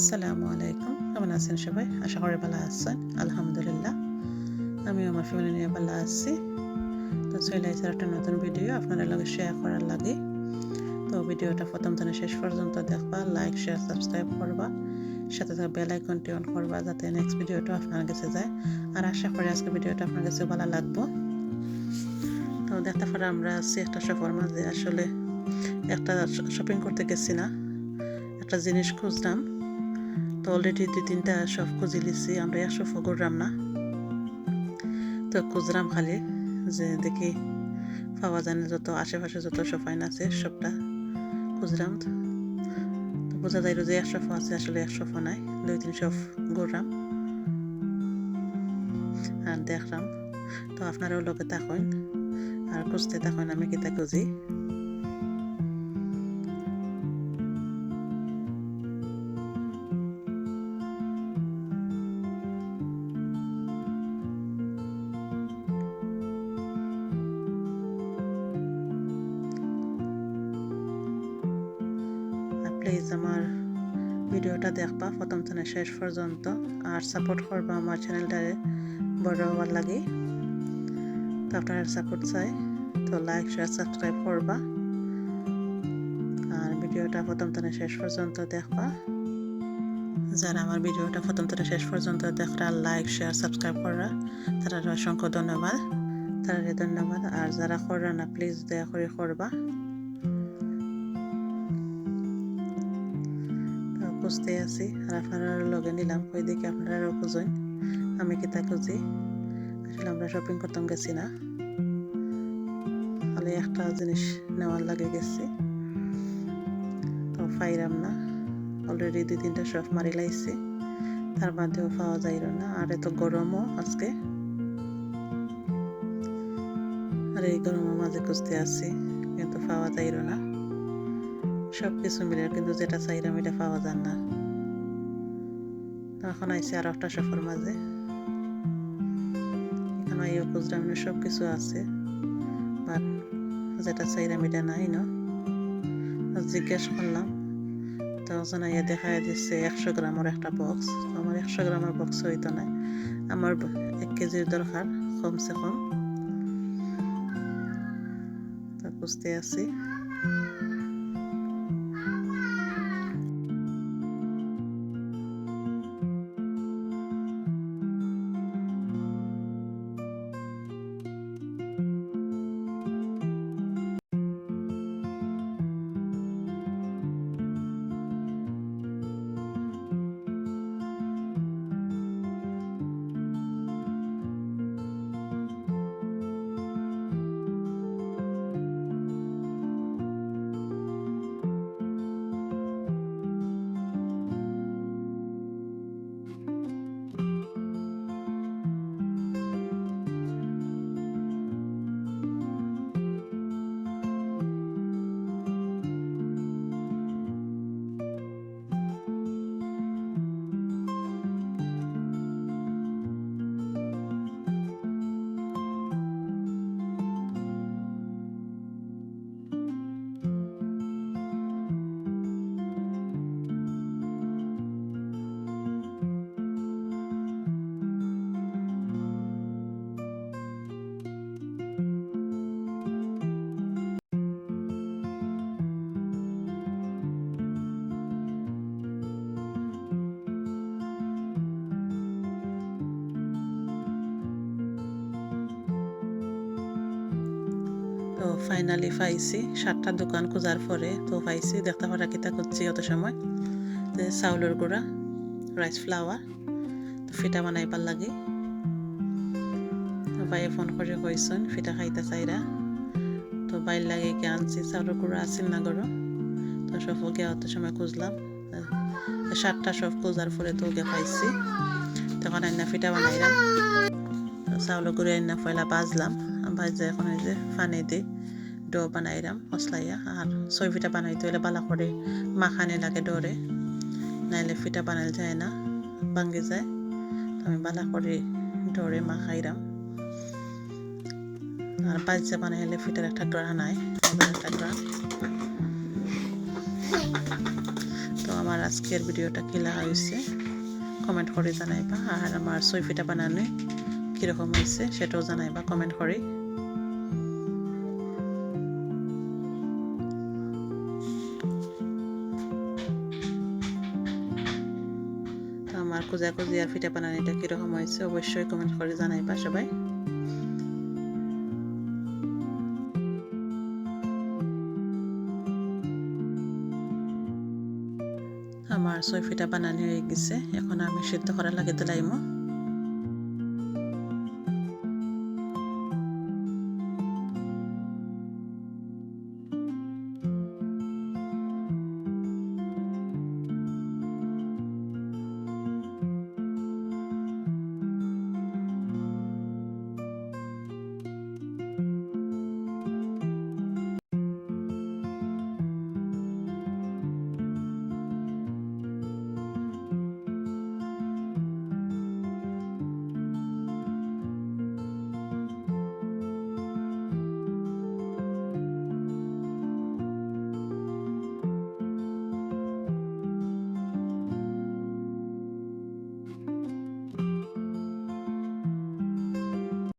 আসসালামু আলাইকুম। কেমন আছেন সবাই? আশা করি ভালো আছেন। আলহামদুলিল্লাহ। আমি আমার ফ্যামিলি নিয়ে ভালো আছি। তো চলে আসছে একটা নতুন ভিডিও আপনাদের লগে শেয়ার করার লাগে। তো ভিডিওটা প্রথম থেকে শেষ পর্যন্ত দেখবা লাইক শেয়ার সাবস্ক্রাইব করবা। সাথে সাথে বেল আইকনটি অন করবা, যাতে নেক্সট ভিডিওটা আপনার কাছে যায়। আর আশা করি আজকে ভিডিওটা আপনার কাছে ভালো লাগবো। তো দেখতে পারে আমরা আছি একটা সফর মাঝে। আসলে একটা শপিং করতে গেছি না। একটা জিনিস খুঁজলাম। অলরেডি দুই তিনটা সব খুঁজে লিছি আমরা একশো ফগরলাম না? তো খুঁজলাম খালি যে দেখি পাওয়া যায় না, যত আশেপাশে যত সফাইন আছে, সবটা খুঁজলাম তো। বোঝা যায় যে একশো আছে, আসলে একশো নাই, দুই তিন সব ঘুরলাম। আর দেখলাম, তো আপনারাও লোকে থাকুন, আর খুঁজতে থাকুন, আমি কিতা খুঁজি? প্লিজ আমার ভিডিওটা দেখবা। প্রথম থেকে শেষ পর্যন্ত। আর সাপোর্ট করবা আমার চ্যানেলটারে বড় হওয়ার লাগে। তো আপনার সাপোর্ট চাই। তো লাইক শেয়ার সাবস্ক্রাইব করবা। আর ভিডিওটা প্রথম থেকে শেষ পর্যন্ত দেখবা। যারা আমার ভিডিওটা প্রথম থেকে শেষ পর্যন্ত দেখরা লাইক শেয়ার সাবস্ক্রাইব করা তারা অসংখ্য ধন্যবাদ। তারা ধন্যবাদ। আর যারা করা না প্লিজ দয়া করে করবা। খুঁজতে আছি। আর লগে নিলাম ওই দিকে আপনারাও খুঁজুন। আমি কি তা খুঁজি? আসলে আমরা শপিং করতাম, গেছি না। খালি একটা জিনিস নেওয়ার লাগে গেছি। তো পাইরাম না। অলরেডি দুই তিনটা শপ মারি লাইছি। তার বাদেও পাওয়া যাইল না। আর এত গরমও আজকে। আর এই গরমের মাঝে খুঁজতে আছি। কিন্তু পাওয়া যাইল না। সব কিছু মিলে, কিন্তু যেটা চাইলাম এটা পাওয়া যান না। এখন আইসি আর একটা সফর মাঝে। এখানে আইও খুঁজলাম সব কিছু আছে বাট যেটা চাইলাম এটা নাই, ন? জিজ্ঞেস করলাম তখন আইয়া দেখা দিচ্ছে একশো গ্রামের একটা বক্স আমার একশো গ্রামের বক্স হইতো না। আমার এক কেজির দরকার, কমসে কম। তা খুঁজতে আছি তো ফাইনালি পাইছি। সাতটা দোকান খোঁজার পরে তো পাইছি, দেখতে পারা কিতা করছি অত সময়। যে চাউলের গুঁড়া রাইস ফ্লাওয়ার তো ফিটা বানাইবার লাগে। তো বাইয়ে ফোন করে কইসন, ফিটা খাইতে চাইরা। তো বাইর লাগে কি আনছি, চাউলের গুঁড়া আছিল না গরো তো সব গিয়া অত সময় খুঁজলাম। সাতটা সব খোঁজার পরে তো ওকে পাইছি। তখন আইনা ফিটা বানাইলাম। চাউলের গুঁড়ি আইনা পয়লা বাজলাম। বাজে এখন এই যে ফানি দিই ডো বানাইলাম মশলাইয়া, আর ছয় ফিটা বানাইতে হলে বালা করে মাখানি লাগে ডোরে। নাইলে ফিটা বানাইলে যায় না ভাঙ্গি যায়। আমি বালা করে ডোরে মাখাইলাম আর বাজে বানাইলে ফিটার একটা ডোরা নাই একটা ডোরা। তো আমার আজকের ভিডিওটা কিলা হয়েছে কমেন্ট করে জানাইবা। আর আমার সৈফিটা বানানো কীরকম হয়েছে সেটাও জানাইবা কমেন্ট করে। আমার খোঁজাখুঁজি আর ফিটা বানানিটা কীরকম হয়েছে অবশ্যই কমেন্ট করে জানাইবা সবাই। আমার ছয় ফিটা বানানি হয়ে গেছে, এখন আমি সিদ্ধ করা লাগে দিলাইমো